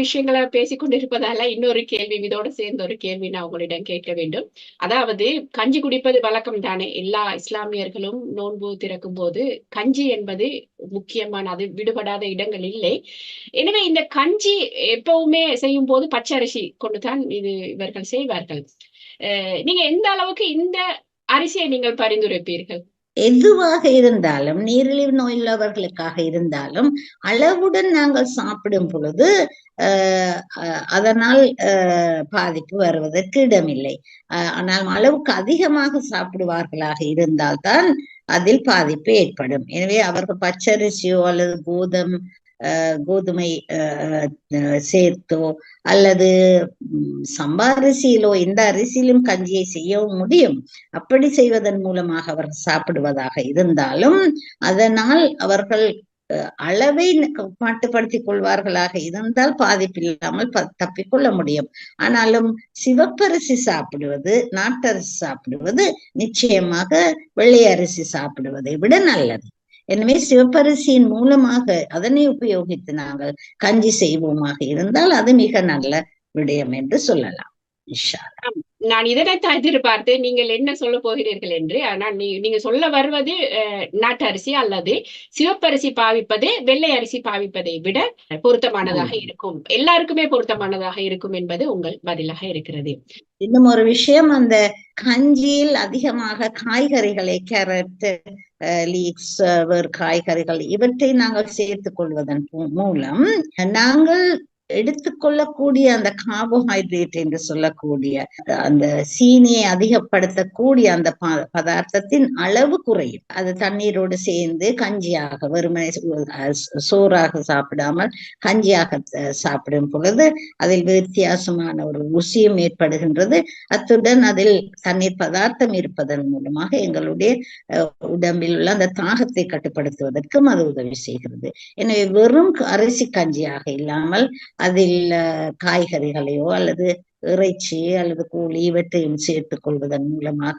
விஷயங்களை பேசிக்கொண்டிருப்பதால இன்னொரு கேள்வி இதோட சேர்ந்த ஒரு கேள்வி நான் உங்களிடம் கேட்க வேண்டும். அதாவது கஞ்சி குடிப்பது வழக்கம் தானே? எல்லா இஸ்லாமியர்களும் நோன்பு திறக்கும் போது கஞ்சி என்பது முக்கியமான அது விடுபடாத இடங்கள் இல்லை. எனவே இந்த கஞ்சி எப்பவுமே செய்யும் போது பச்சரிசி கொண்டுதான் இது இவர்கள் செய்வார்கள். நீங்க எந்த அளவுக்கு இந்த அரிசியை நீங்கள் பரிந்துரைப்பீர்கள்? எதுவாக இருந்தாலும் நீரிழிவு நோய் உள்ளவர்களுக்காக இருந்தாலும் அளவுடன் நாங்கள் சாப்பிடும் பொழுது ஆஹ் அஹ் அதனால் ஆஹ் பாதிப்பு வருவதற்கு இடமில்லை. ஆனால் அளவுக்கு அதிகமாக சாப்பிடுவார்களாக இருந்தால்தான் அதில் பாதிப்பு ஏற்படும். எனவே அவர்கள் பச்சரிசியோ அல்லது கோதம் கோதுமை சேர்த்தோ அல்லது சம்பா அரிசியிலோ எந்த அரிசியிலும் கஞ்சியை செய்யவும் முடியும். அப்படி செய்வதன் மூலமாக அவர்கள் சாப்பிடுவதாக இருந்தாலும் அதனால் அவர்கள் அஹ், அளவை மாட்டுப்படுத்திக் மட்டுப்படுத்திக் கொள்வார்களாக இருந்தால் பாதிப்பில்லாமல் ப- தப்பிக்கொள்ள முடியும். ஆனாலும் சிவப்பரிசி சாப்பிடுவது நாட்டரிசி சாப்பிடுவது நிச்சயமாக வெள்ளை அரிசி சாப்பிடுவதை விட நல்லது. எனவே சிவப்பரிசியின் மூலமாக அதனை உபயோகித்து நாங்கள் கஞ்சி செய்வோமாக இருந்தால் அது மிக நல்ல விடயம் என்று சொல்லலாம். நான் இதனைத்தான் எதிர்பார்த்தேன் நீங்கள் என்ன சொல்ல போகிறீர்கள் என்று ஆனால் நீ நீங்க சொல்ல வருவது நாட்டு அரிசி அல்லது சிவப்பரிசி பாவிப்பது வெள்ளை அரிசி பாவிப்பதை விட பொருத்தமானதாக இருக்கும். எல்லாருக்குமே பொருத்தமானதாக இருக்கும் என்பது உங்கள் பதிலாக இருக்கிறது. இன்னும் ஒரு விஷயம் அந்த கஞ்சியில் அதிகமாக காய்கறிகளை கேரட் லீக்ஸ் காய்கறிகள் இவற்றை நாங்கள் சேர்த்துக் கொள்வதன் மூலம் நாங்கள் எடுத்துக்கொள்ளக்கூடிய அந்த கார்போஹைட்ரேட் என்று சொல்லக்கூடிய அந்த சீனியை அதிகப்படுத்தக்கூடிய அந்த பதார்த்தத்தின் அளவு குறையும். அது தண்ணீரோடு சேர்ந்து கஞ்சியாக வெறுமனை சோறாக சாப்பிடாமல் கஞ்சியாக சாப்பிடும் பொழுது அதில் வித்தியாசமான ஒரு ருசியும் ஏற்படுகின்றது. அத்துடன் அதில் தண்ணீர் பதார்த்தம் இருப்பதன் மூலமாக எங்களுடைய உடம்பில் உள்ள அந்த தாகத்தை கட்டுப்படுத்துவதற்கும் அது உதவி செய்கிறது. எனவே வெறும் அரிசி கஞ்சியாக இல்லாமல் அதில் காய்கறிகளையோ அல்லது இறைச்சி அல்லது கூலி இவற்றையும் சேர்த்துக் கொள்வதன் மூலமாக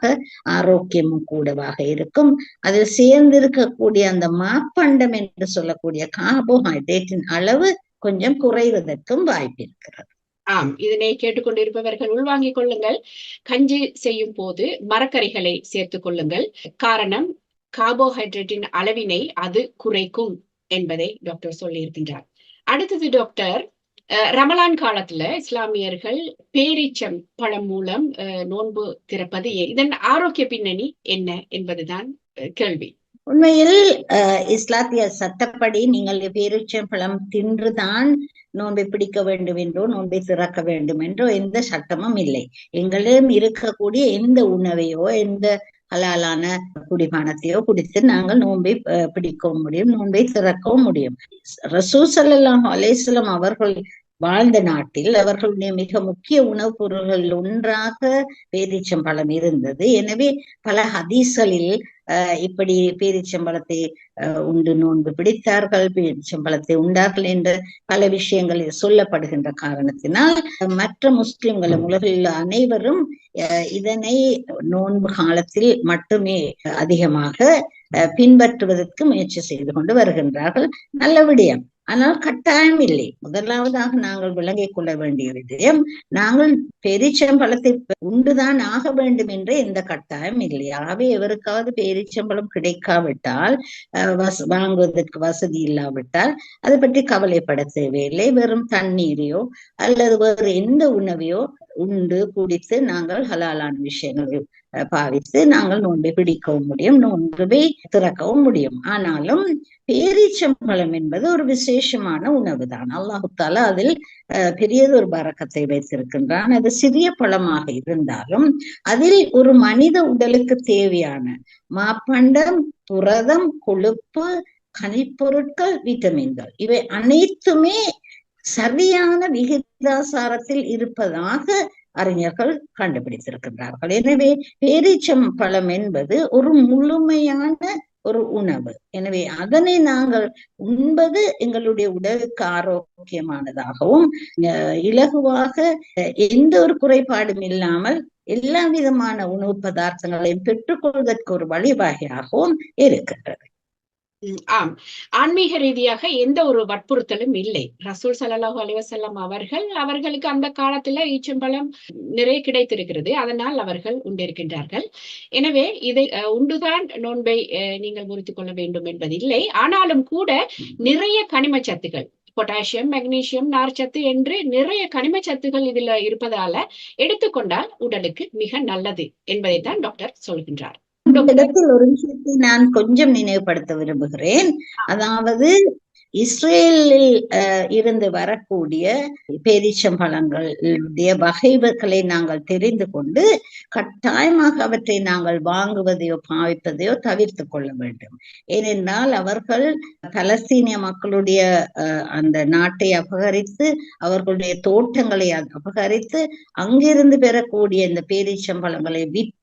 ஆரோக்கியமும் கூடவாக இருக்கும். அதில் சேர்ந்திருக்கக்கூடிய அந்த மாப்பண்டம் என்று சொல்லக்கூடிய கார்போஹைட்ரேட்டின் அளவு கொஞ்சம் குறைவதற்கும் வாய்ப்பு இருக்கிறது. ஆம் இதனை கேட்டுக்கொண்டிருப்பவர்கள் உள்வாங்கிக் கொள்ளுங்கள். கஞ்சி செய்யும் போது மரக்கறிகளை சேர்த்துக் கொள்ளுங்கள். காரணம் கார்போஹைட்ரேட்டின் அளவினை அது குறைக்கும் என்பதை டாக்டர் சொல்லியிருக்கின்றார். அடுத்தது டாக்டர் ரமலான் காலத்துல இஸ்லாமியர்கள் பேரீச்சம் பழம் மூலம் அஹ், நோன்பு திறப்பது இதன் ஆரோக்கிய பின்னணி என்ன என்பதுதான் கேள்வி. உண்மையில் அஹ், இஸ்லாத்திய சட்டப்படி நீங்கள் பேரிச்சம்பழம் தின்றுதான் நோன்பை பிடிக்க வேண்டும் என்றோ நோன்பை திறக்க வேண்டும் என்றோ எந்த சட்டமும் இல்லை. எங்களிடம் இருக்கக்கூடிய எந்த உணவையோ எந்த ஹலாலான குடிபானத்தையோ குடித்து நாங்கள் நோன்பை பிடிக்கவும் முடியும் நோன்பை திறக்கவும் முடியும். ரசூல் ஸல்லல்லாஹு அவர்கள் வாழ்ந்த நாட்டில் அவர்களுடைய மிக முக்கிய உணவுப் பொருள்களில் ஒன்றாக பேரீச்சம்பழம் இருந்தது. எனவே பல ஹதீஸ்களில் அஹ், இப்படி பேரீச்சம்பழத்தை அஹ், உண்டு நோன்பு பிடித்தார்கள் பேரீச்சம்பழத்தை உண்டார்கள் என்ற பல விஷயங்கள் சொல்லப்படுகின்ற காரணத்தினால் மற்ற முஸ்லிம்களும் உலகில் அனைவரும் அஹ், இதனை நோன்பு காலத்தில் மட்டுமே அதிகமாக அஹ், பின்பற்றுவதற்கு முயற்சி செய்து கொண்டு வருகின்றார்கள். நல்ல விடயம். ஆனால் கட்டாயம் இல்லை முதலாவதாக நாங்கள் விளங்கிக் கொள்ள வேண்டிய நாங்கள் பேரிச்சம்பழத்தை உண்டுதான் ஆக வேண்டும் என்ற எந்த கட்டாயம் இல்லை. ஆகவே எவருக்காவது பேரிச்சம்பழம் கிடைக்காவிட்டால் வாங்குவதற்கு வசதி இல்லாவிட்டால் அதை பற்றி கவலைப்பட தேவையில்லை. வெறும் தண்ணீரையோ அல்லது வேறு எந்த உணவையோ உண்டு குடித்து நாங்கள் ஹலாலான விஷயங்கள் பாவித்து நாங்கள் நோன்பை பிடிக்கவும் முடியும் நோன்பை திறக்கவும் முடியும். ஆனாலும் பேரீச்சம்பழம் என்பது ஒரு விசேஷமான உணவு தான் அல்லாஹுத்தால அதில் பெரியதொரு பறக்கத்தை வைத்திருக்கின்றான். அது சிறிய பழமாக இருந்தாலும் அதில் ஒரு மனித உடலுக்கு தேவையான மாப்பண்டம் புரதம் கொழுப்பு கனிப்பொருட்கள் விட்டமின்கள் இவை அனைத்துமே சரியான விகிதாசாரத்தில் இருப்பதாக அறிஞர்கள் கண்டுபிடித்திருக்கின்றார்கள். எனவே பேரீச்சம் பழம் என்பது ஒரு முழுமையான ஒரு உணவு. எனவே அதனை நாங்கள் உண்பது எங்களுடைய உடலுக்கு ஆரோக்கியமானதாகவும் அஹ் இலகுவாக எந்த ஒரு குறைபாடும் இல்லாமல் எல்லா விதமான உணவு பதார்த்தங்களையும் பெற்றுக்கொள்வதற்கு ஒரு வழிவகையாகவும் இருக்கின்றது. ஆம். ஆன்மீக ரீதியாக எந்த ஒரு வற்புறுத்தலும் இல்லை. ரசூல் ஸல்லல்லாஹு அலிவசல்லாம் அவர்கள் அவர்களுக்கு அந்த காலத்துல ஈச்சம்பழம் நிறைய கிடைத்திருக்கிறது. அதனால் அவர்கள் உண்டிருக்கின்றார்கள். எனவே இதை உண்டுதான் நோன்பை நீங்கள் முறித்துக் கொள்ள வேண்டும் என்பது இல்லை ஆனாலும் கூட நிறைய கனிம சத்துக்கள் பொட்டாசியம் மெக்னீசியம் நார்ச்சத்து என்று நிறைய கனிம சத்துகள் இதுல இருப்பதால எடுத்துக்கொண்டால் உடலுக்கு மிக நல்லது என்பதைத்தான் டாக்டர் சொல்கின்றார். இடத்தில் ஒரு விஷயத்தை நான் கொஞ்சம் நினைவுபடுத்த விரும்புகிறேன். அதாவது இஸ்ரேலில் இருந்து வரக்கூடிய பேரிச்சம்பழங்களுடைய வகைகளை நாங்கள் தெரிந்து கொண்டு கட்டாயமாக அவற்றை நாங்கள் வாங்குவதையோ பாவிப்பதையோ தவிர்த்து கொள்ள வேண்டும். ஏனென்றால் அவர்கள் பலஸ்தீனிய மக்களுடைய அந்த நாட்டை அபகரித்து அவர்களுடைய தோட்டங்களை அபகரித்து அங்கிருந்து பெறக்கூடிய இந்த பேரிச்சம்பழங்களை விற்று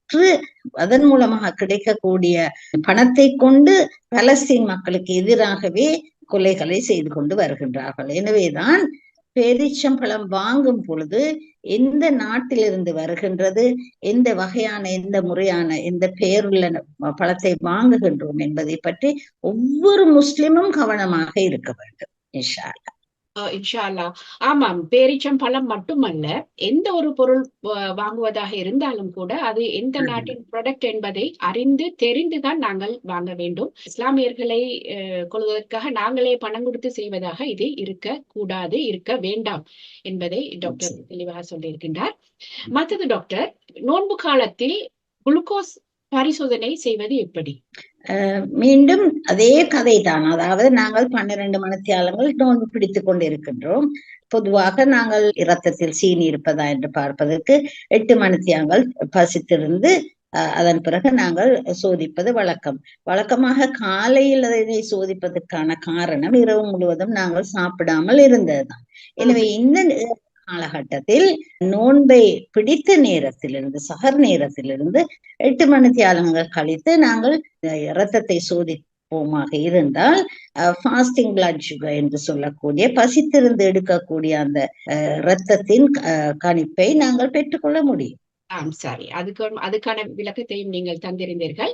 அதன் மூலமாக கிடைக்கக்கூடிய பணத்தை கொண்டு பலஸ்தீன் மக்களுக்கு எதிராகவே கொலைகளை செய்து கொண்டு வருகின்றார்கள். எனவேதான் பேரிச்சம்பழம் வாங்கும் பொழுது எந்த நாட்டிலிருந்து வருகின்றது எந்த வகையான எந்த முறையான எந்த பெயருள்ள பழத்தை வாங்குகின்றோம் என்பதை பற்றி ஒவ்வொரு முஸ்லிமும் கவனமாக இருக்க வேண்டும் இன்ஷால்லா அல்லாஹ். அஹ் இன்ஷா அல்லாஹ் ஆமாம் பேரீச்சம் பழம் மட்டுமல்ல எந்த ஒரு பொருள் வாங்குவதாக இருந்தாலும் கூட அது எந்த. நாட்டின் ப்ராடக்ட் என்பதை அறிந்து தெரிந்துதான் நாங்கள் வாங்க வேண்டும் இஸ்லாமியர்களை கொள்வதற்காக நாங்களே பணம் கொடுத்து செய்வதாக இது இருக்க கூடாது இருக்க வேண்டாம் என்பதை டாக்டர். தெளிவாக சொல்லியிருக்கின்றார் மற்றது டாக்டர் நோன்பு காலத்தில் குளுக்கோஸ் பரிசோதனை செய்வது எப்படி மீண்டும் அதே கதை தான் அதாவது நாங்கள் பன்னிரண்டு மணித்தியாலங்கள் நோன்பு பிடித்துக் கொண்டிருக்கின்றோம் பொதுவாக நாங்கள் இரத்தத்தில் சீனி இருப்பதா என்று பார்ப்பதற்கு எட்டு மணித்தியாங்கள் பசித்திருந்து அஹ், அதன் பிறகு நாங்கள் சோதிப்பது வழக்கம். வழக்கமாக காலையில் அதனை சோதிப்பதற்கான காரணம் இரவு முழுவதும் நாங்கள் சாப்பிடாமல் இருந்ததுதான். எனவே இந்த காலகட்டத்தில் நோன்பை பிடித்த நேரத்திலிருந்து சகர் நேரத்திலிருந்து எட்டு மணி தியாலங்கள் கழித்து நாங்கள் இரத்தத்தை சோதிப்போமாக இருந்தால் ஃபாஸ்டிங் பிளட் சுகர் என்று சொல்லக்கூடிய பசித்திருந்து எடுக்கக்கூடிய அந்த அஹ், இரத்தத்தின் அஹ், கணிப்பை நாங்கள் பெற்றுக்கொள்ள முடியும். Am sorry. அதுக்கு அதுக்கான விளக்கத்தையும் நீங்கள் தந்திருந்தீர்கள்.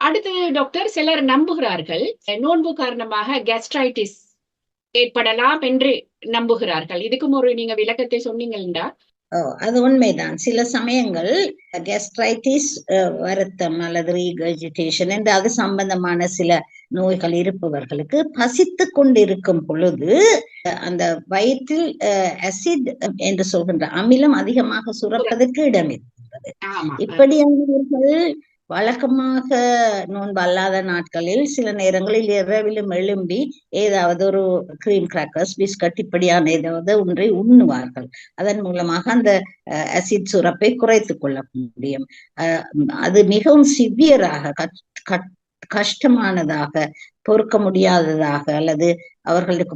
அடுத்தது டாக்டர் சிலர் நம்புகிறார்கள் நோன்பு காரணமாக கேஸ்ட்ரைட்டிஸ் ஏற்படலாம் என்று நம்புகிறார்கள். இதுக்கும் ஒரு நீங்க விளக்கத்தை சொன்னீங்கள்டா ஓ அது உண்மைதான். சில சமயங்கள் கெஸ்ட்ரைட்டிஸ் வருத்தம் அல்லது ரீகர்ஜிடேஷன் என்று அது சம்பந்தமான சில நோய்கள் இருப்பவர்களுக்கு பசித்து கொண்டிருக்கும் பொழுது அந்த வயிற்றில் அசிட் என்று சொல்கின்ற அமிலம் அதிகமாக சுரப்பதற்கு இடம் இருக்கின்றது இப்படியானவர்கள் வழக்கமாக நோன்பு அல்லாத நாட்களில் சில நேரங்களில் இரவிலும் எழும்பி ஏதாவது ஒரு கிரீம் கிராக்கர்ஸ் பிஸ்கட் இப்படியான ஏதாவது ஒன்றை உண்ணுவார்கள். அதன் மூலமாக அந்த அசிட் சுரப்பை குறைத்து கொள்ள முடியும். அது மிகவும் சிவியராக கஷ்டமானதாக பொறுக்க முடியாததாக அல்லது அவர்களுக்கு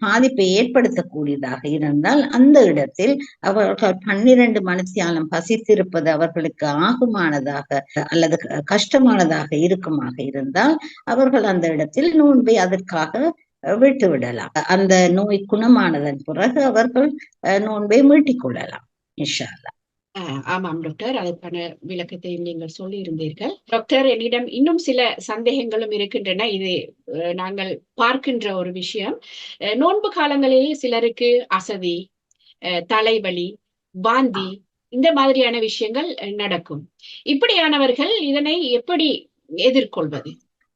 பாதிப்பை ஏற்படுத்தக்கூடியதாக இருந்தால் அந்த இடத்தில் அவர்கள் பன்னிரண்டு மனசியாலம் பசித்திருப்பது அவர்களுக்கு ஆகுமானதாக அல்லது கஷ்டமானதாக இருக்குமாக இருந்தால் அவர்கள் அந்த இடத்தில் நோன்பை அதற்காக அஹ், விட்டு விடலாம் அந்த நோய் குணமானதன் பிறகு அவர்கள் அஹ், நோன்பை மீட்டிக் கொள்ளலாம் இன்ஷால்லா ஆமாம் டாக்டர் அதற்கான விளக்கத்தையும் நீங்கள் சொல்லியிருந்தீர்கள். டாக்டர் என்னிடம் இன்னும் சில சந்தேகங்களும் இருக்கின்றன. இது அஹ், நாங்கள் பார்க்கின்ற ஒரு விஷயம். அஹ், நோன்பு காலங்களில் சிலருக்கு அசதி அஹ், தலைவலி வாந்தி இந்த மாதிரியான விஷயங்கள் நடக்கும். இப்படியானவர்கள் இதனை எப்படி எதிர்கொள்வது?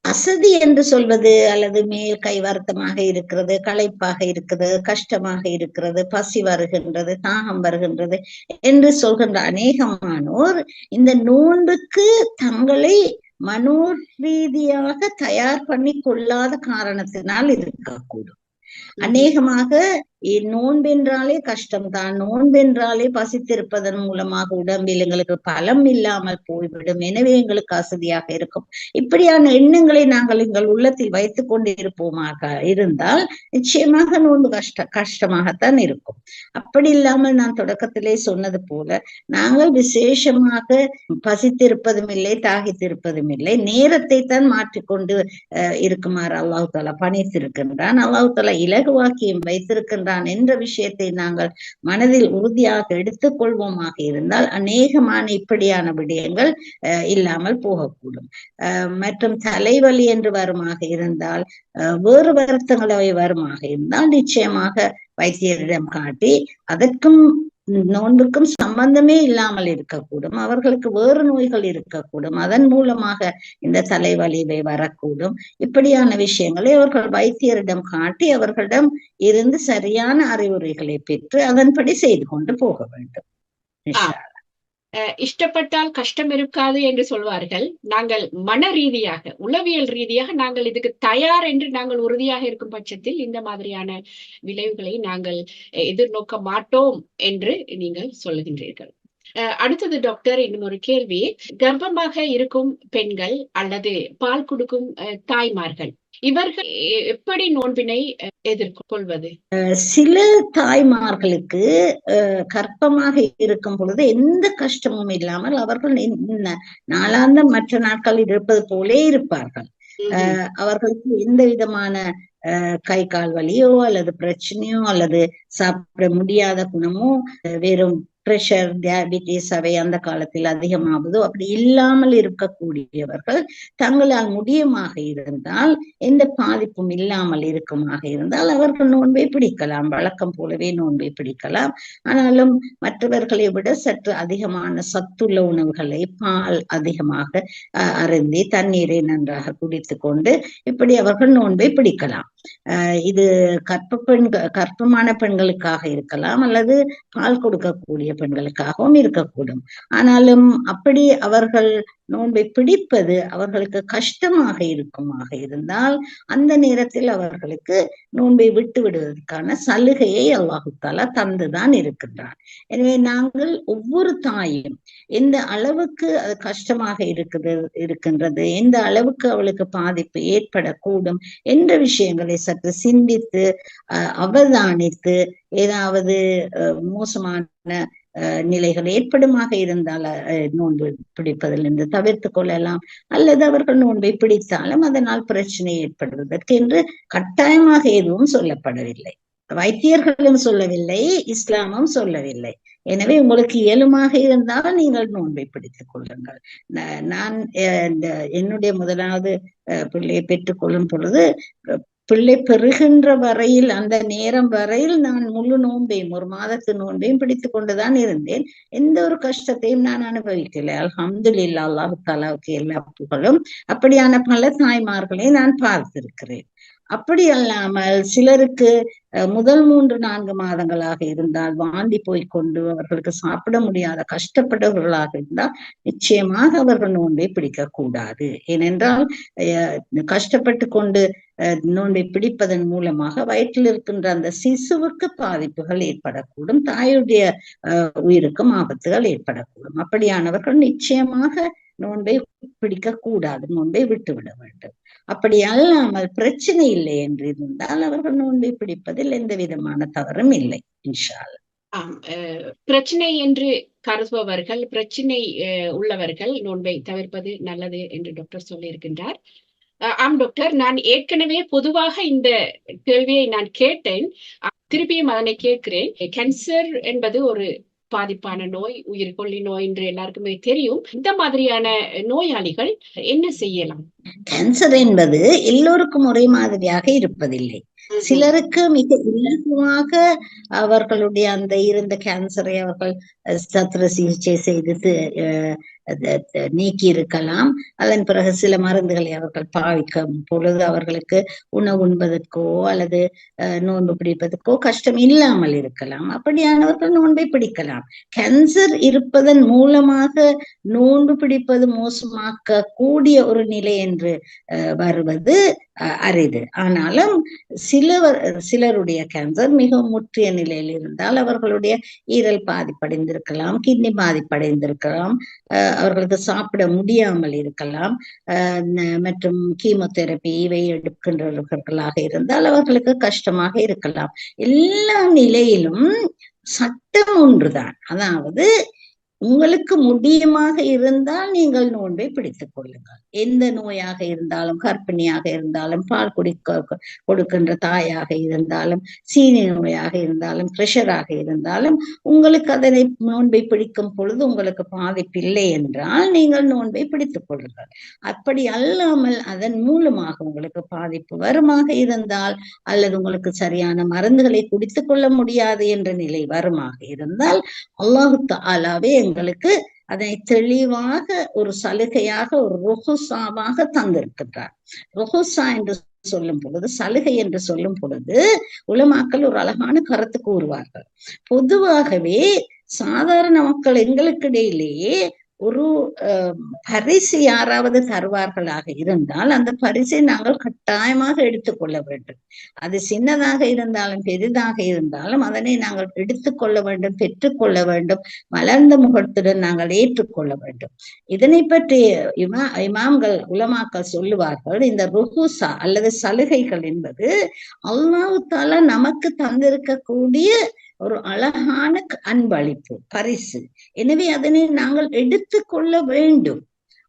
அசதி என்று சொல்வது அல்லது மேல் கை வருத்தமாக இருக்கிறது களைப்பாக இருக்கிறது கஷ்டமாக இருக்கிறது பசி வருகின்றது தாகம் வருகின்றது என்று சொல்கின்ற அநேகமானோர் இந்த நோன்புக்கு தங்களை மனோ ரீதியாக தயார் பண்ணி கொள்ளாத காரணத்தினால் இருக்கக்கூடும். அநேகமாக நோன்பென்றாலே கஷ்டம்தான். நோன்பென்றாலே பசித்திருப்பதன் மூலமாக உடம்பில் எங்களுக்கு பலம் இல்லாமல் போய்விடும். எனவே எங்களுக்கு அசதியாக இருக்கும். இப்படியான எண்ணங்களை நாங்கள் எங்கள் உள்ளத்தில் வைத்துக் கொண்டு இருப்போமாக இருந்தால் நிச்சயமாக நோன்பு கஷ்ட கஷ்டமாகத்தான் இருக்கும். அப்படி இல்லாமல் நான் தொடக்கத்திலே சொன்னது போல நாங்கள் விசேஷமாக பசித்திருப்பதும் இல்லை தாகித்திருப்பதும் இல்லை. நேரத்தை தான் மாற்றிக்கொண்டு இருக்குமாறு அல்லாஹு தாலா பணித்திருக்கின்றான். அல்லாஹு தாலா இலகுவாக்கியம் வைத்திருக்கின்றான். இருக்கின்றான் என்ற விஷயத்தை நாங்கள் மனதில் உறுதியாக எடுத்துக்கொள்வோமாக இருந்தால் அநேகமான இப்படியான விடயங்கள் இல்லாமல் போகக்கூடும். மற்றும் தலைவலி என்று வருமாக இருந்தால் வேறு வருத்தங்களவை வருமாக இருந்தால் நிச்சயமாக வைத்தியரிடம் காட்டி அதற்கும் நோன்புக்கும் சம்பந்தமே இல்லாமல் இருக்கக்கூடும். அவர்களுக்கு வேறு நோய்கள் இருக்கக்கூடும். அதன் மூலமாக இந்த தலைவலிவை வரக்கூடும். இப்படியான விஷயங்களை அவர்கள் வைத்தியரிடம் காட்டி அவர்களிடம் இருந்து சரியான அறிவுரைகளை பெற்று அதன்படி செய்து கொண்டு போக வேண்டும். இஷ்டப்பட்டால் கஷ்டம் இருக்காது என்று சொல்வார்கள். நாங்கள் மன ரீதியாக உளவியல் ரீதியாக நாங்கள் இதுக்கு தயார் என்று நாங்கள் உறுதியாக இருக்கும் பட்சத்தில் இந்த மாதிரியான விளைவுகளை நாங்கள் எதிர்நோக்க மாட்டோம் என்று நீங்கள் சொல்லுகின்றீர்கள். அஹ், அடுத்தது டாக்டர் இன்னும் ஒரு கேள்வி. கர்ப்பமாக இருக்கும் பெண்கள் அல்லது பால் கொடுக்கும் அஹ், தாய்மார்கள் இவர்கள் எப்படி நோன்பினை எதிர்கொள்வது? சில தாய்மார்களுக்கு அஹ், கர்ப்பமாக இருக்கும் பொழுது எந்த கஷ்டமும் இல்லாமல் அவர்கள் நெ- நாளாந்தம் மற்ற நாட்களில் இருப்பது போலே இருப்பார்கள். அவர்களுக்கு எந்த விதமான அஹ், கை கால் வலியோ அல்லது பிரச்சனையோ அல்லது சாப்பிட முடியாத குணமோ வெறும் பிரஷர் டயபிட்டிஸ் அவை அந்த காலத்தில் அதிகமாவதோ அப்படி இல்லாமல் இருக்கக்கூடியவர்கள் தங்களால் முடியுமாக இருந்தால் எந்த பாதிப்பும் இல்லாமல் இருக்குமாக இருந்தால் அவர்கள் நோன்பை பிடிக்கலாம். வழக்கம் போலவே நோன்பை பிடிக்கலாம். ஆனாலும் மற்றவர்களை விட சற்று அதிகமான சத்துள்ள உணவுகளை பால் அதிகமாக அஹ், அருந்தி தண்ணீரை நன்றாக குடித்து கொண்டு இப்படி அவர்கள் நோன்பை பிடிக்கலாம். இது கற்ப பெண் கற்பமான பெண்களுக்காக இருக்கலாம் அல்லது பால் கொடுக்கக்கூடிய பெண்களுக்காகவும் இருக்கக்கூடும். ஆனாலும் அப்படி அவர்கள் நோன்பை பிடிப்பது அவர்களுக்கு கஷ்டமாக இருக்குமாக இருந்தால் அந்த நேரத்தில் அவர்களுக்கு நோன்பை விட்டு விடுவதற்கான சலுகையை அல்லாஹு தந்துதான் இருக்கின்றான். எனவே நாங்கள் ஒவ்வொரு தாயும் எந்த அளவுக்கு அது கஷ்டமாக இருக்குது இருக்கின்றது எந்த அளவுக்கு அவளுக்கு பாதிப்பு ஏற்படக்கூடும் என்ற விஷயங்களை சற்று சிந்தித்து அஹ், அவதானித்து ஏதாவது மோசமான நிலைகள் ஏற்படுமாக இருந்தால் நோன்பு பிடிப்பதிலிருந்து தவிர்த்து கொள்ளலாம். அல்லது அவர்கள் நோன்பை பிடித்தாலும் அதனால் பிரச்சனை ஏற்படுவதற்கு என்று கட்டாயமாக எதுவும் சொல்லப்படவில்லை. வைத்தியர்களும் சொல்லவில்லை இஸ்லாமும் சொல்லவில்லை. எனவே உங்களுக்கு இயலுமாக இருந்தால் நீங்கள் நோன்பை பிடித்துக் கொள்ளுங்கள். நான் அஹ், இந்த என்னுடைய முதலாவது அஹ், பிள்ளையை பெற்றுக்கொள்ளும் பொழுது பிள்ளை பெறுகின்ற வரையில் அந்த நேரம் வரையில் நான் முழு நோன்பையும் ஒரு மாதத்து நோன்பையும் பிடித்துக் கொண்டுதான் இருந்தேன். எந்த ஒரு கஷ்டத்தையும் நான் அனுபவிக்கல. அலமதுல்லா அல்லாஹு தாலாவுக்கு எல்லா புகழும். அப்படியான பல தாய்மார்களை நான் பார்த்திருக்கிறேன். அப்படி அல்லாமல் சிலருக்கு முதல் மூன்று நான்கு மாதங்களாக இருந்தால் வாந்தி போய்க்கொண்டு அவர்களுக்கு சாப்பிட முடியாத கஷ்டப்பட்டவர்களாக இருந்தால் நிச்சயமாக அவர்கள் நோன்பை பிடிக்க கூடாது ஏனென்றால் அஹ், கஷ்டப்பட்டு கொண்டு அஹ், நோன்பை பிடிப்பதன் மூலமாக வயிற்றில் இருக்கின்ற அந்த சிசுவுக்கு பாதிப்புகள் ஏற்படக்கூடும் தாயுடைய அஹ், உயிருக்கும் ஆபத்துகள் ஏற்படக்கூடும். அப்படியானவர்கள் நிச்சயமாக நோன்பை பிடிக்க கூடாது நோன்பை விட்டுவிட வேண்டும். அப்படி அல்லாமல் பிரச்சனை இல்லை என்று இருந்தால் அவர்கள் நோன்பை பிடிப்பதில் எந்த விதமான தவறும் இல்லை இன்ஷால் ஆம் பிரச்சனை என்று கருதுபவர்கள் பிரச்சனை உள்ளவர்கள் நோன்பை தவிர்ப்பது நல்லது என்று டாக்டர் சொல்லியிருக்கின்றார். ஆம் டாக்டர் நான் ஏற்கனவே பொதுவாக இந்த கேள்வியை நான் கேட்டேன். திருப்பியும் அதனை கேட்கிறேன். கேன்சர் என்பது ஒரு பாதிப்பான நோய் உயிர்கொல்லி நோய் என்று எல்லாருக்குமே தெரியும். இந்த மாதிரியான நோயாளிகள் என்ன செய்யலாம்? கேன்சர் என்பது எல்லோருக்கும் ஒரே மாதிரியாக இருப்பதில்லை. சிலருக்கு மிக இலகுவாக அவர்களுடைய அந்த இருந்த கேன்சரை அவர்கள் சத்திர சிகிச்சை செய்து அஹ், நீக்கி இருக்கலாம். அதன் பிறகு சில மருந்துகளை அவர்கள் பாவிக்கும் பொழுது அவர்களுக்கு உணவு உண்பதற்கோ அல்லது அஹ், நோன்பு பிடிப்பதற்கோ கஷ்டம் இல்லாமல் இருக்கலாம். அப்படியானவர்கள் நோன்பை பிடிக்கலாம். கேன்சர் இருப்பதன் மூலமாக நோன்பு பிடிப்பது மோசமாக்க கூடிய ஒரு நிலை என்று அஹ், வருவது அரிது. ஆனாலும் சிலவர் சிலருடைய கேன்சர் மிகவும் முற்றிய நிலையில் இருந்தால் அவர்களுடைய ஈரல் பாதிப்படைந்திருக்கலாம் கிட்னி பாதிப்படைந்திருக்கலாம் அஹ், அவர்களுக்கு சாப்பிட முடியாமல் இருக்கலாம் அஹ், மற்றும் கீமோதெரபி இவை எடுக்கின்றவர்களாக இருந்தால் அவர்களுக்கு கஷ்டமாக இருக்கலாம். எல்லா நிலையிலும் சட்டம் ஒன்றுதான். அதாவது உங்களுக்கு முடியுமாக இருந்தால் நீங்கள் நோன்பை பிடித்துக் கொள்ளுங்கள். எந்த நோயாக இருந்தாலும் கர்ப்பிணியாக இருந்தாலும் பால் குடிக்க கொடுக்கின்ற தாயாக இருந்தாலும் சீனி நோயாக இருந்தாலும் பிரஷராக இருந்தாலும் உங்களுக்கு அதனை நோன்பை பிடிக்கும் பொழுது உங்களுக்கு பாதிப்பில்லை என்றால் நீங்கள் நோன்பை பிடித்துக் கொள்ளுங்கள். அப்படி அல்லாமல் அதன் மூலமாக உங்களுக்கு பாதிப்பு வருமாக இருந்தால் அல்லது உங்களுக்கு சரியான மருந்துகளை குடித்துக் கொள்ள முடியாது என்ற நிலை வருமாக இருந்தால் அல்லாஹு தாலாவே எங்களுக்கு அதை தெளிவாக ஒரு சலுகையாக ஒரு ருஹுசாவாக தந்திருக்கின்றார். ரொகுசா என்று சொல்லும் பொழுது சலுகை என்று சொல்லும் பொழுது உலமாக்கள் ஒரு அழகான கருத்து கூறுவார்கள். பொதுவாகவே சாதாரண மக்கள் எங்களுக்கு இடையிலேயே ஒரு பரிசு யாராவது தருவார்களாக இருந்தால் அந்த பரிசை நாங்கள் கட்டாயமாக எடுத்துக்கொள்ள வேண்டும். அது சின்னதாக இருந்தாலும் பெரிதாக இருந்தாலும் அதனை நாங்கள் எடுத்துக்கொள்ள வேண்டும் பெற்றுக்கொள்ள வேண்டும் மலர்ந்த முகத்துடன் நாங்கள் ஏற்றுக்கொள்ள வேண்டும். இதனை பற்றி இமா இமாம்கள் உலமாக்கள் சொல்லுவார்கள் இந்த ருகுசா அல்லது சலுகைகள் என்பது அல்லாஹு தாலா நமக்கு தந்திருக்கக்கூடிய ஒரு அழகான அன்பளிப்பு பரிசு. எனவே அதனை நாங்கள் எடுத்துக்கொள்ள வேண்டும்.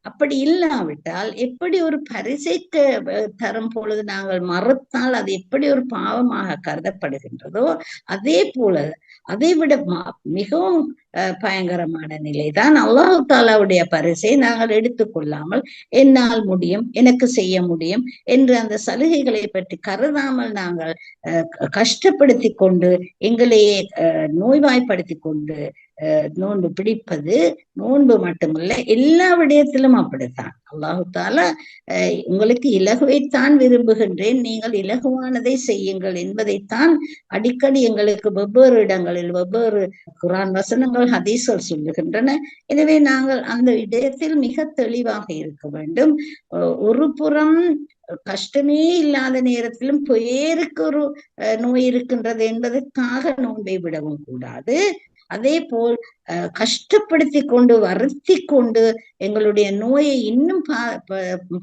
அப்படி இல்லாவிட்டால் எப்படி ஒரு பரிசைக்கு தரும் பொழுது நாங்கள் மறுத்தால் அது எப்படி ஒரு பாவமாக கருதப்படுகின்றதோ அதே போல அதை விட மிகவும் பயங்கரமான நிலைதான். அல்லாஹு தாலாவுடைய பரிசை நாங்கள் எடுத்துக்கொள்ளாமல் என்னால் முடியும் எனக்கு செய்ய முடியும் என்று அந்த சலுகைகளை பற்றி கருதாமல் நாங்கள் கஷ்டப்படுத்தி கொண்டு எங்களையே நோய்வாய்ப்படுத்தி கொண்டு நோன்பு பிடிப்பது நோன்பு மட்டுமல்ல எல்லா விடயத்திலும் அப்படித்தான். அல்லாஹு உங்களுக்கு இலகுவைத்தான் விரும்புகின்றேன். நீங்கள் இலகுவானதை செய்யுங்கள் என்பதைத்தான் அடிக்கடி எங்களுக்கு வெவ்வேறு இடங்களில் வெவ்வேறு குரான் வசனங்கள் ஹதீசல் சொல்லுகின்றன. எனவே நாங்கள் அந்த இடத்தில் மிக தெளிவாக இருக்க வேண்டும். ஒரு புறம் கஷ்டமே இல்லாத நேரத்திலும் பேருக்கு ஒரு நோய் இருக்கின்றது என்பதற்காக நோன்பை விடவும் கூடாது. அதே போல் கஷ்டப்படுத்தி கொண்டு வருத்தி கொண்டு எங்களுடைய நோயை இன்னும்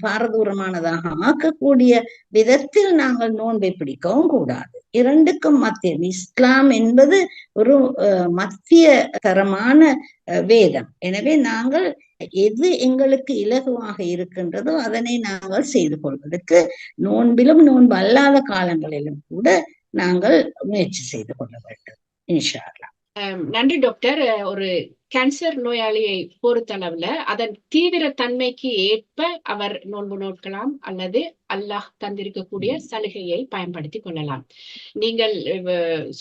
பாரதூரமானதாக ஆக்கக்கூடிய விதத்தில் நாங்கள் நோன்பை பிடிக்கவும் கூடாது. இரண்டுக்கும் மத்தியம். இஸ்லாம் என்பது ஒரு மத்திய தரமான வேதம். எனவே நாங்கள் எது எங்களுக்கு இலகுவாக இருக்கின்றதோ அதனை நாங்கள் செய்து கொள்வதற்கு நோன்பிலும் நோன்பு அல்லாத காலங்களிலும் கூட நாங்கள் முயற்சி செய்து கொள்ள வேண்டும். இன்ஷா நன்றி டாக்டர் ஒரு கேன்சர் நோயாளியை பொறுத்தளவுல அதன் தீவிர தன்மைக்கு ஏற்ப அவர் நோன்பு நோக்கலாம் அல்லது அல்லாஹ் தந்திருக்கக்கூடிய சலுகையை பயன்படுத்தி கொள்ளலாம். நீங்கள்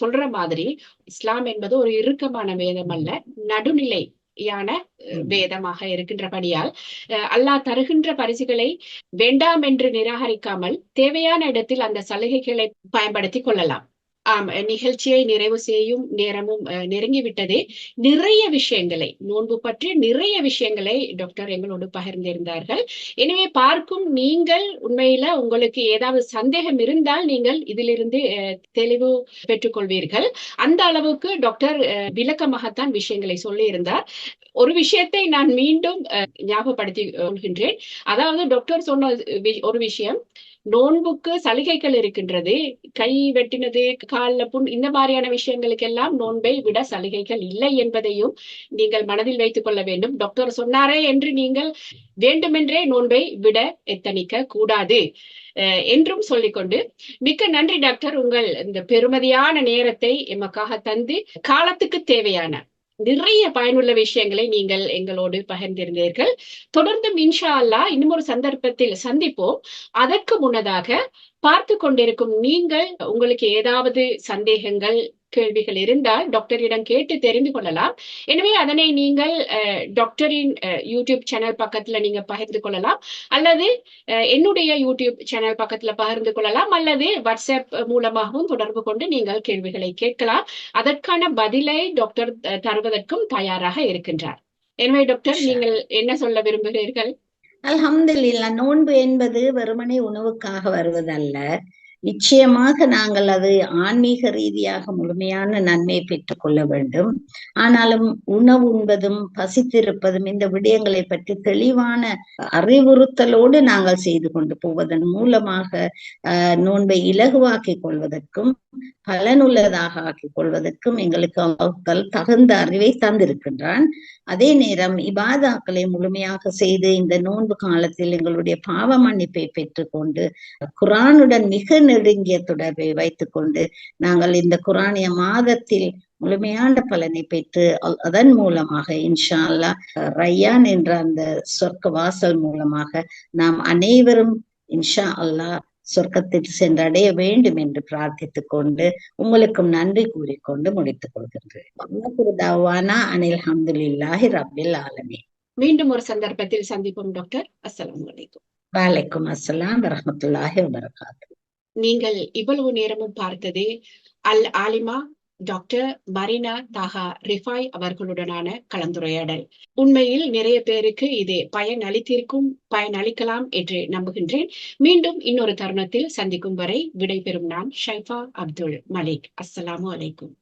சொல்ற மாதிரி இஸ்லாம் என்பது ஒரு இறுக்கமான வேதம் அல்ல நடுநிலை யான வேதமாக இருக்கின்றபடியால் அல்லாஹ் தருகின்ற பரிசுகளை வேண்டாம் என்று நிராகரிக்காமல் தேவையான இடத்தில் அந்த சலுகைகளை பயன்படுத்தி கொள்ளலாம். ஆம் நிகழ்ச்சியை நிறைவு செய்யும் நேரமும் நெருங்கிவிட்டதே நிறைய விஷயங்களை நோன்பு பற்றி நிறைய விஷயங்களை டாக்டர் எங்களோடு பகிர்ந்திருந்தார்கள். எனவே பார்க்கும் நீங்கள் உண்மையில உங்களுக்கு ஏதாவது சந்தேகம் இருந்தால் நீங்கள் இதிலிருந்து தெளிவு பெற்றுக்கொள்வீர்கள். அந்த அளவுக்கு டாக்டர் விளக்கமாகத்தான் விஷயங்களை சொல்லியிருந்தார். ஒரு விஷயத்தை நான் மீண்டும் ஞாபகப்படுத்தி கொள்கின்றேன். அதாவது டாக்டர் சொன்ன ஒரு விஷயம் நோன்புக்கு சலுகைகள் இருக்கின்றது. கை வெட்டினது காலில் புண் இந்த மாதிரியான விஷயங்களுக்கு எல்லாம் நோன்பை விட சலுகைகள் இல்லை என்பதையும் நீங்கள் மனதில் வைத்துக் கொள்ள வேண்டும். டாக்டர் சொன்னாரே என்று நீங்கள் வேண்டுமென்றே நோன்பை விட எத்தனிக்க கூடாது. என்றும் சொல்லிக்கொண்டு மிக்க நன்றி டாக்டர். உங்கள் இந்த பெருமதியான நேரத்தை எமக்காக தந்து காலத்துக்கு தேவையான நிறைய பயனுள்ள விஷயங்களை நீங்கள் எங்களோடு பகிர்ந்திருந்தீர்கள். தொடர்ந்தும் இன்ஷா அல்லா இன்னும் ஒரு சந்தர்ப்பத்தில் சந்திப்போம். அதற்கு முன்னதாக பார்த்து கொண்டிருக்கும் நீங்கள் உங்களுக்கு ஏதாவது சந்தேகங்கள் கேள்விகள் இருந்தால் டாக்டரிடம் கேட்டு தெரிந்து கொள்ளலாம். எனவே அதனை நீங்கள் டாக்டரின் யூடியூப் சேனல் பக்கத்துல நீங்க பகிர்ந்து கொள்ளலாம். அல்லது என்னுடைய யூடியூப் சேனல் பக்கத்துல பகிர்ந்து கொள்ளலாம். அல்லது வாட்ஸ்அப் மூலமாகவும் தொடர்பு கொண்டு நீங்கள் கேள்விகளை கேட்கலாம். அதற்கான பதிலை டாக்டர் தருவதற்கும் தயாராக இருக்கின்றார். எனவே டாக்டர் நீங்கள் என்ன சொல்ல விரும்புகிறீர்கள்? அல்ஹம்துலில்லா நோன்பு என்பது வெறுமனே உணவுக்காக வருவதல்ல. நிச்சயமாக நாங்கள் அது ஆன்மீக ரீதியாக முழுமையான நன்மை பெற்றுக்கொள்ள வேண்டும். ஆனாலும் உணவு உண்பதும் பசித்திருப்பதும் இந்த விடயங்களை பற்றி தெளிவான அறிவுறுத்தலோடு நாங்கள் செய்து கொண்டு போவதன் மூலமாக ஆஹ் நோன்பை இலகுவாக்கிக் கொள்வதற்கும் பலனுள்ளதாக ஆக்கிக் கொள்வதற்கும் எங்களுக்கு அவர்கள் தகுந்த அறிவை தந்திருக்கின்றான். அதே நேரம் இபாதாக்களை முழுமையாக செய்து இந்த நோன்பு காலத்தில் எங்களுடைய பாவ மன்னிப்பை பெற்றுக்கொண்டு குரானுடன் மிக நெருங்கிய தொடர்பை வைத்துக் கொண்டு நாங்கள் இந்த குரானிய மாதத்தில் முழுமையான பலனை பெற்று அதன் மூலமாக இன்ஷா அல்லா ரையான் என்ற அந்த சொர்க்க வாசல் மூலமாக நாம் அனைவரும் இன்ஷா அல்லாஹ் சொர்க்கத்தில் சென்றடைய வேண்டும் என்று பிரார்த்தித்துக் கொண்டு உங்களுக்கும் நன்றி கூறிக்கொண்டு முடித்துக் கொள்கின்றேன். அனில் அஹமதுல்லாஹி ரபில் ஆலமி மீண்டும் ஒரு சந்தர்ப்பத்தில் சந்திப்போம் டாக்டர். அஸ்லாம் வலைக்கும் வலைக்கும் அஸ்லாம் வரமத்துல்லாஹி வபரகாத்து நீங்கள் இவ்வளவு நேரமும் பார்த்தது அல் ஆலிமா டாக்டர் மரினா தாகா ரிஃபாய் அவர்களுடனான கலந்துரையாடல். உண்மையில் நிறைய பேருக்கு இது பயன் அளித்திருக்கும் பயன் அளிக்கலாம் என்று நம்புகின்றேன். மீண்டும் இன்னொரு தருணத்தில் சந்திக்கும் வரை விடைபெறும் நான் ஷைஃபா அப்துல் மலிக். அஸ்ஸலாமு அலைக்கும்.